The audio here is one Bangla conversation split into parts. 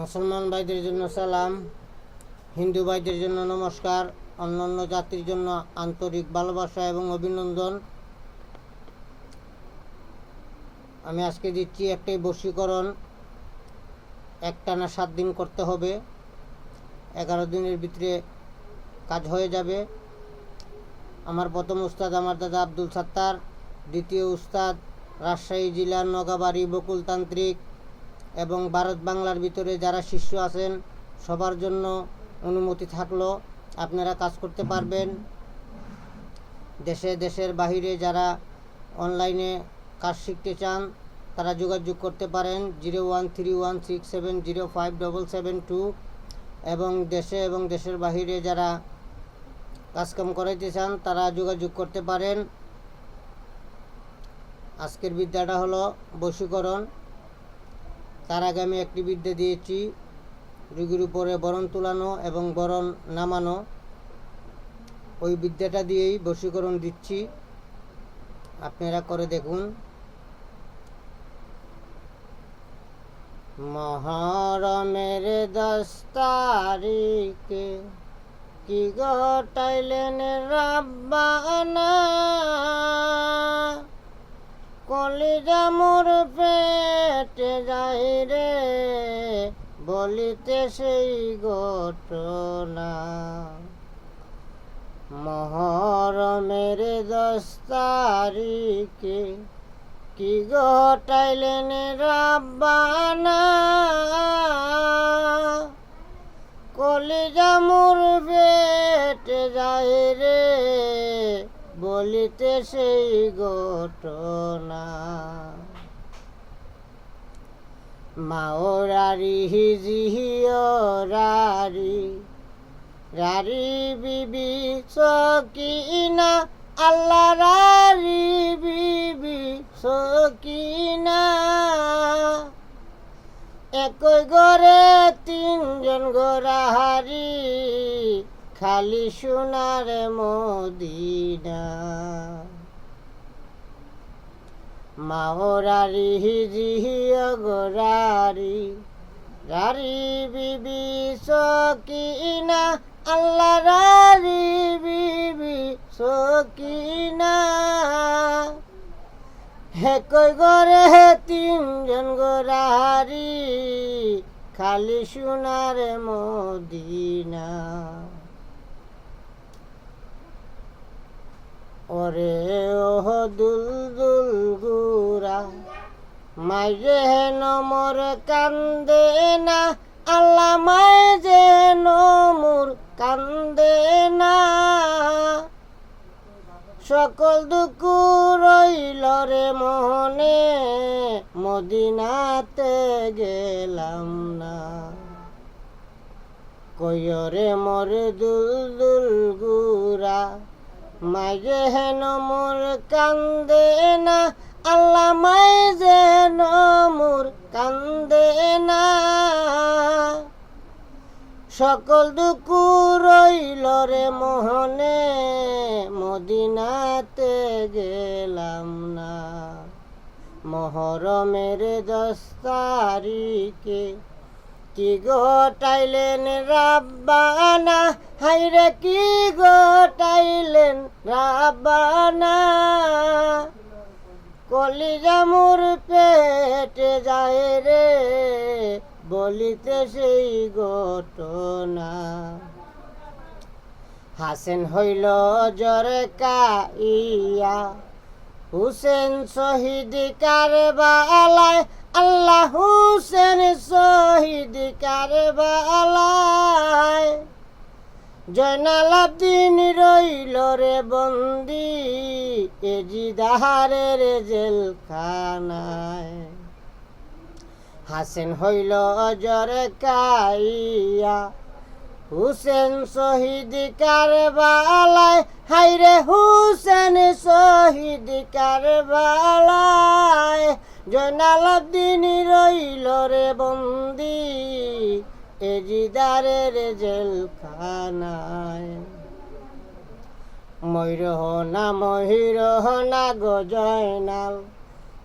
মুসলমান ভাইদের জন্য সালাম হিন্দু ভাইদের জন্য নমস্কার, অন্যান্য জাতির জন্য আন্তরিক ভালোবাসা এবং অভিনন্দন। আমি আজকে দিচ্ছি একটাই বশীকরণ, একটানা সাত দিন করতে হবে, এগারো দিনের ভিতরে কাজ হয়ে যাবে। আমার প্রথম উস্তাদ আমার দাদা আব্দুল সাত্তার, দ্বিতীয় উস্তাদ রাজশাহী জেলার নগাবাড়ি বকুলতান্ত্রিক এবং ভারত বাংলার ভিতরে যারা শিষ্য আছেন, সবার জন্য অনুমতি থাকল। আপনারা কাজ করতে পারবেন। দেশে, দেশের বাহিরে যারা অনলাইনে কাজ শিখতে চান, তারা যোগাযোগ করতে পারেন zero one three one six seven zero five double seven two এবং দেশে এবং দেশের বাহিরে যারা কাজকাম করাইতে চান, তারা যোগাযোগ করতে পারেন। আজকের বিদ্যাটা হলো বশীকরণ। তার আগে আমি একটি বিদ্যা দিয়েছি। রুগীর উপরে বরণ তুলানো এবং বরণ নামানো। ওই বিদ্যাটা দিয়েই বশীকরণ দিচ্ছি। আপনারা করে দেখুন। মহরমের দশ তারিখে কি ঘটাইলেন রাব্বানা? কলিজা মোর পেটে যাই রে, বলিতে সেই ঘটনা। মহরমের দশ তারিখে কি ঘটাইলেন রাব্বানা? কলিজা মোর পেটে যাই রে, বলিতে সেই ঘটনা। মাওরারি হিজিওরারি রারি বিবি সকিনা আল্লাহ রারি বিবি সকিনা একই ঘরে তিনজন গোরাহারি খালি সোনার মদিনা। মাওরারি হিজিয়া গোরারি রারি। বিবি সকিনা, আল্লাহ রারি বিবি সকিনা। হেকই গরে হে তিনজন গোরারি খালি সোনার মদিনা। ওরে ওহ দুল দুল গুরা মাই যেন মোর কান্দে না, আল্লাহ মাই যেন মোর কান্দে না। সকল দুঃখ রইল রে মোহনে মদিনাতে গেলাম না। কয়রে মরে দুল দুল গুরা মাঝে হেন মোর কান্দে না, আল্লাহ মাই যেন মোর কান্দে না। সকল রইল রে মোহনে, মদিনাতে গেলাম না। মহরমের দশ তারিখে কি গোটাইলেন রাব্বানা? হাইরে কি গোটাইলেন রাব্বানা? কলিজামুর পেটে যায় রে, বলিতে সেই ঘটনা। হাসেন হইল জরে কাইয়া, হুসেন শহীদ কারবালায় আল্লাহ হুসেন শহীদ কারবালায়। জয়নাল আব্দিন রইল রে বন্দি এজিদাহারের জেলখানায়। হাসেন হইল অজর কাইয়া, হুসেন শহীদ কারবালায়। হাইরে হুসেন শহীদ কারবালায় জয়নাল আব্দিন রইল রে বন্দি এজিদারের জেলখানায়। ময়ূর না মহির না গো জয়নাল,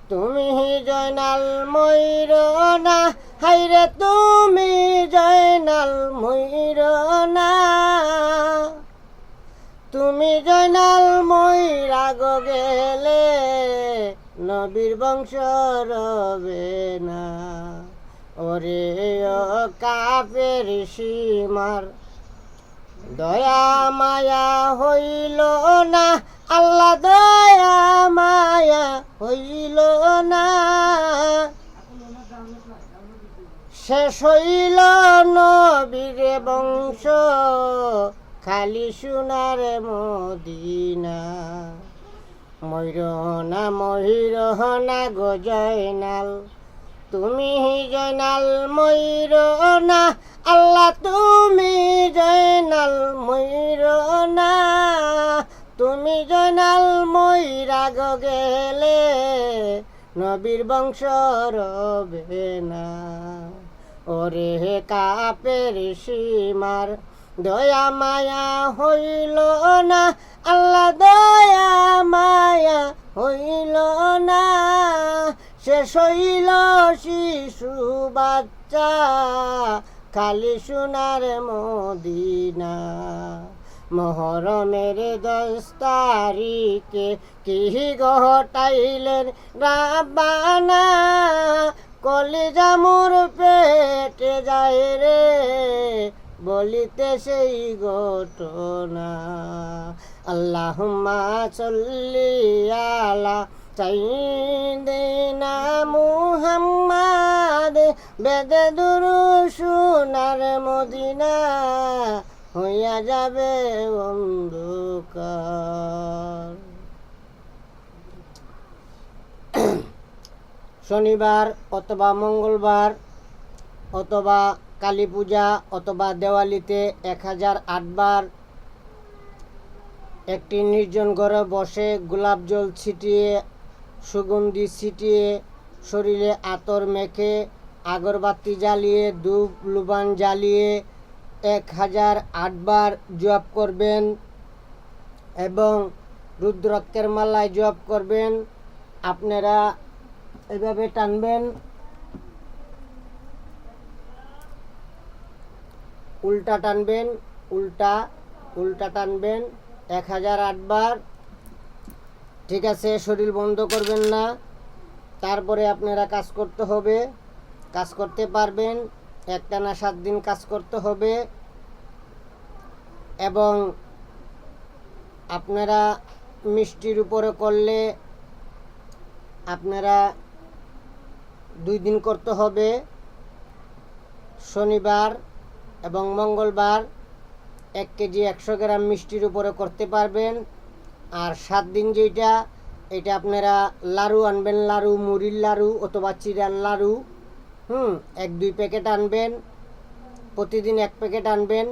তুমি জয়নাল, ময়ূর না হাইরে তুমি জয়নাল, ময়ূর না। তুমি জয়নাল ময়ূরাগ গেলে নবীর বংশ রবে না। ওরে ও কাপের সীমার দয়া মায়া হইল না, আল্লাহ দয়া মায়া হইল না। শেষ হইল নবীর বংশ, খালি সোনার মদিনা। ময়ূরনা ময়ূরনা গো জয়নাল। তুমি জয়নাল ময়ূরনা আল্লাহ তুমি জয়নাল ময়ূরনা তুমি জয়নাল ময়ূরাগ গেলে, নবীর বংশ রবে না। ওরে হে কাপের সীমার, দয়া মায়া হইল না আল্লাহ দয়া, মায়া হইল না। শেষ হইল শিশু বাচ্চা, খালি সোনার মদিনা। মহরমের দশ তারিখে কি ঘটাইলেন রাবানা কলিজা মোর পেটে যায় রে, বলিতে সেই ঘটনা। আল্লাহুম্মা সল্লি আলা সাইয়্যিদিনা মুহাম্মাদ বেদে দুরু সোনার মদিনা হইয়া যাবে অন্ধকার। শনিবার অথবা মঙ্গলবার অথবা কালী পূজা অথবা দেওয়ালিতে এক হাজার আটবার একটি নির্জন ঘরে বসে গোলাপ জল ছিটিয়ে, সুগন্ধি ছিটিয়ে, শরীরে আতর মেখে, আগরবাতি জ্বালিয়ে, ধূপ, লুবান জ্বালিয়ে এক হাজার আটবার জপ করবেন এবং রুদ্রাক্ষের মালায় জপ করবেন। আপনারা এভাবে টানবেন। উল্টা টানবেন, উল্টা উল্টা টানবেন। এক হাজার আটবার ঠিক আছে, শরীর বন্ধ করবেন না। তারপরে আপনারা কাজ করতে হবে। কাজ করতে পারবেন। একটানা সাত দিন কাজ করতে হবে। এবং আপনারা মিষ্টির উপরে করলে আপনারা দুই দিন করতে হবে। শনিবার এবং মঙ্গলবার এক কেজি একশো গ্রাম মিষ্টির উপরে করতে পারবেন। আর সাত দিন যেটা এটা আপনারা লাড়ু আনবেন লাড়ু মুড়ির লাড়ু অথবা চিরার লাড়ু হুম, এক, দুই প্যাকেট আনবেন, প্রতিদিন এক প্যাকেট আনবেন।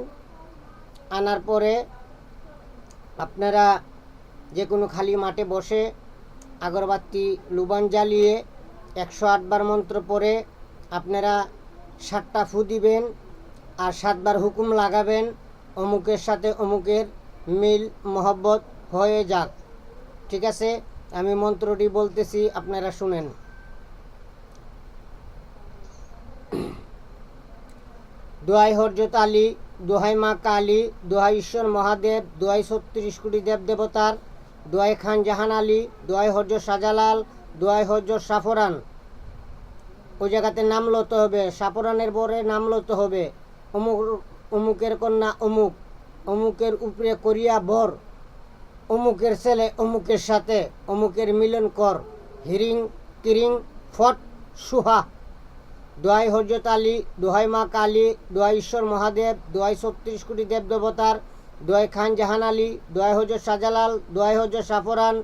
আনার পরে আপনারা যে কোনো খালি মাঠে বসে আগরবাতি, লুবান জ্বালিয়ে একশো আটবার মন্ত্র পরে আপনারা সাতটা ফু দিবেন আর সাতবার হুকুম লাগাবেন অমুকের সাথে অমুকের মিল, মহব্বত হয়ে যাক। ঠিক আছে? আমি মন্ত্রটি বলতেছি, আপনারা শুনেন। দোহাই হরজত আলী, দোহাই মা কালী, দোহাই ঈশ্বর মহাদেব, দোহাই ছত্রিশ কোটি দেব দেবতার, দোহাই খান জাহান আলী, দোহাই হরজত শাহজালাল, দোহাই হরজত সাফরান ওই জায়গাতে নাম লতে হবে সাফরানের পরে নাম লতে হবে। অমুক অমুকের কন্যা অমুক, অমুকের উপরে করিয়া বর, অমুকের ছেলে অমুকের সাথে, অমুকের মিলন কর, হিরিং কিরিং ফট, সুহা। দোহাই হজরত আলী, দোহাই মা কালী, দোহাই ঈশ্বর মহাদেব, দোহাই ছত্রিশ কোটি দেব দেবতার, দোহাই খান জাহান আলী, দোহাই হজরত শাহজালাল, দোহাই হজরত সাফরান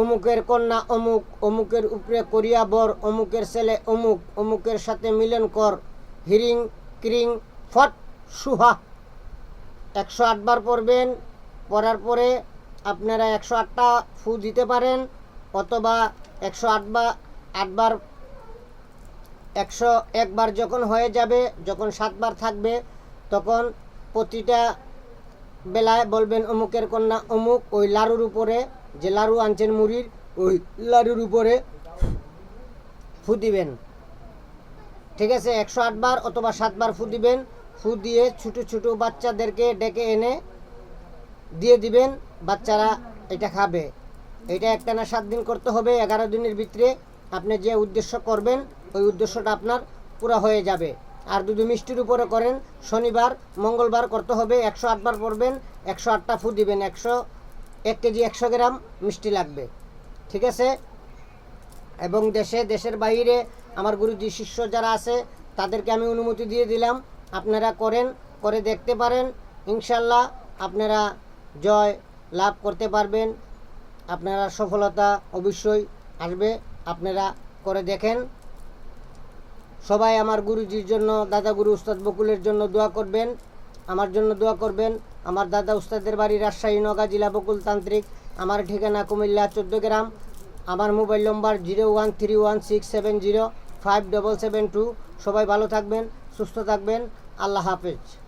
অমুকের কন্যা অমুক, অমুকের উপরে করিয়া বর, অমুকের ছেলে অমুক, অমুকের সাথে মিলন কর, হিরিং ক্রিং ফট, সুহা। একশো আটবার পড়বেন, পড়ার পরে আপনারা একশো আটটা ফু দিতে পারেন, অথবা একশো আটবার আটবার একশো একবার যখন হয়ে যাবে, যখন সাতবার থাকবে, তখন প্রতিটা বেলায় বলবেন অমুকের কন্যা অমুক, ওই লাড়ুর উপরে, যে লাড়ু আনছেন মুড়ির, ওই লাড়ুর উপরে ফু দিবেন। ঠিক আছে? একশো আটবার অথবা সাতবার ফু দিবেন ফু দিয়ে ছোটো ছোটো বাচ্চাদেরকে ডেকে এনে দিয়ে দিবেন, বাচ্চারা এটা খাবে। এটা একটানা সাত দিন করতে হবে, এগারো দিনের ভিতরে আপনি যে উদ্দেশ্য করবেন, ওই উদ্দেশ্যটা আপনার পুরো হয়ে যাবে। আর যদি মিষ্টির উপরে করেন, শনিবার, মঙ্গলবার করতে হবে, একশো আটবার পড়বেন একশো আটটা ফু দিবেন, একশো এক কেজি, একশো গ্রাম মিষ্টি লাগবে। ঠিক আছে? এবং দেশে, দেশের বাইরে, আমার গুরুজি, শিষ্য যারা আছে, তাদেরকে আমি অনুমতি দিয়ে দিলাম। আপনারা করেন, করে দেখতে পারেন। ইনশাল্লাহ আপনারা জয় লাভ করতে পারবেন। আপনারা সফলতা অবশ্যই আসবে, আপনারা করে দেখেন। সবাই আমার গুরুজির জন্য, দাদা গুরু উস্তাদ বকুলের জন্য দোয়া করবেন। আমার জন্য দোয়া করবেন। আমার দাদা উস্তাদের বাড়ি রাজশাহী, নগা জেলা বকুল তান্ত্রিক। আমার ঠিকানা কুমিল্লা, চোদ্দ গ্রাম। আমার mobile number zero one three one six seven zero five double seven two. সবাই ভালো থাকবেন, সুস্থ থাকবেন। আল্লাহ হাফেজ।